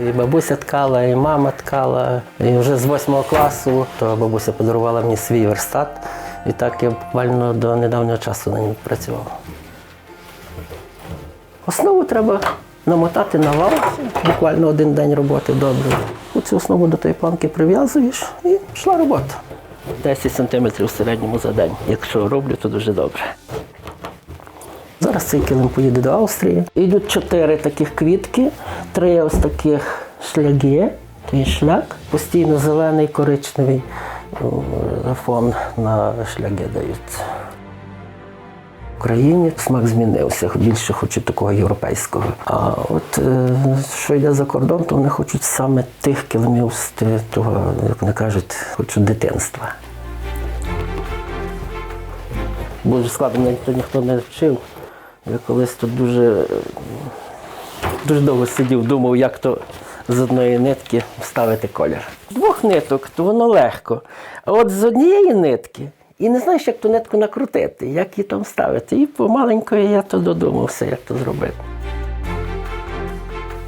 І бабуся ткала, і мама ткала. І вже з восьмого класу то бабуся подарувала мені свій верстат. І так я буквально до недавнього часу на ньому працював. Основу треба намотати на вал, буквально один день роботи добре. Цю основу до тої планки прив'язуєш і пішла робота. 10 сантиметрів в середньому за день. Якщо роблю, то дуже добре. Зараз цей килим поїде до Австрії. Йдуть чотири таких квітки, три ось таких шляги, той шлях, постійно зелений, коричневий фон на шляги дають. В Україні смак змінився, більше хочуть такого європейського. А от е, що йде за кордон, то вони хочуть саме тих килимів з того, як вони кажуть, хочуть дитинства. Дуже складно, ніхто, ніхто не вчив. Я колись тут дуже, дуже довго сидів, думав, як то з одної нитки вставити колір. Двох ниток, то воно легко. А от з однієї нитки, і не знаєш, як ту нитку накрутити, як її там вставити. І помаленько я то додумався, як то зробити.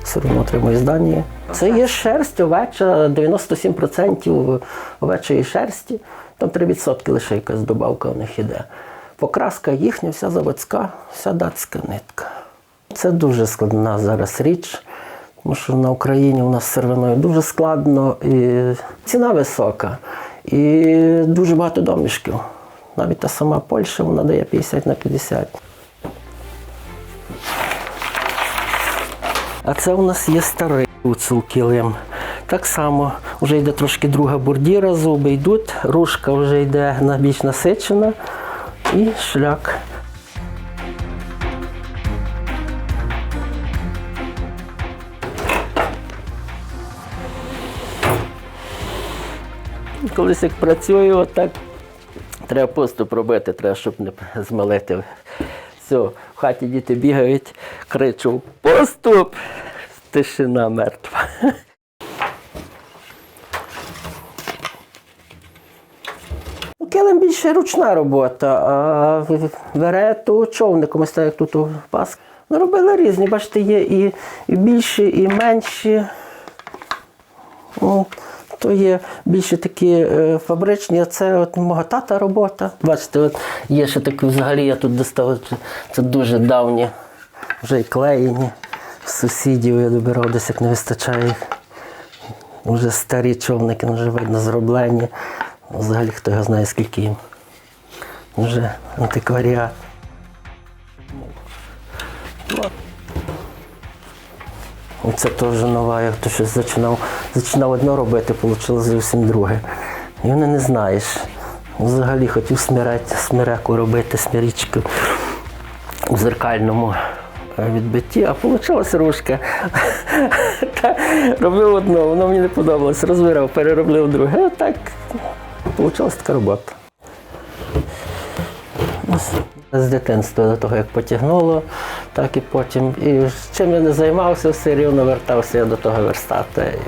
Все одно отримую з. Це є шерсть овеча, 97% овечої шерсті. Там 3% лише якась добавка в них іде. Покраска їхня, вся заводська, вся датська нитка. Це дуже складна зараз річ, тому що на Україні у нас з сировиною дуже складно, і ціна висока, і дуже багато домішків. Навіть та сама Польща вона дає 50 на 50. А це у нас є старий килим. Так само вже йде трошки друга бордіра, зуби йдуть, ружка вже йде на більш насичена і шлях. Колись як працюю, отак треба поступ робити, треба, щоб не змалити. Все, в хаті діти бігають, кричу поступ, тишина мертва. Ну, більше ручна робота, а верету човником, ось так як тут у пас. Ну, робили різні, бачите, є і, більші, і менші. Ну, то є більше такі е, фабричні, а це от мого тата робота. Бачите, от є ще такі взагалі, я тут достав, це- дуже давні, вже і клеєні. Сусідів я добирав, десь як не вистачає їх. Вже старі човники, ну, вже видно зроблені. Взагалі хто його знає, скільки їм. Вже антикваріат. Це теж нова, я щось зачинав, зачинав одне робити, вийшло зовсім друге. І вони не знаєш. Взагалі хотів смирять, смиреку робити, смирічку у зеркальному відбитті, а вийшла ручка. Та Робив одно, воно мені не подобалось, розвирав, переробив друге. Отак вийшла така робота. З дитинства до того, як потягнуло, так і потім. І чим я не займався, все рівно вертався я до того верстата. І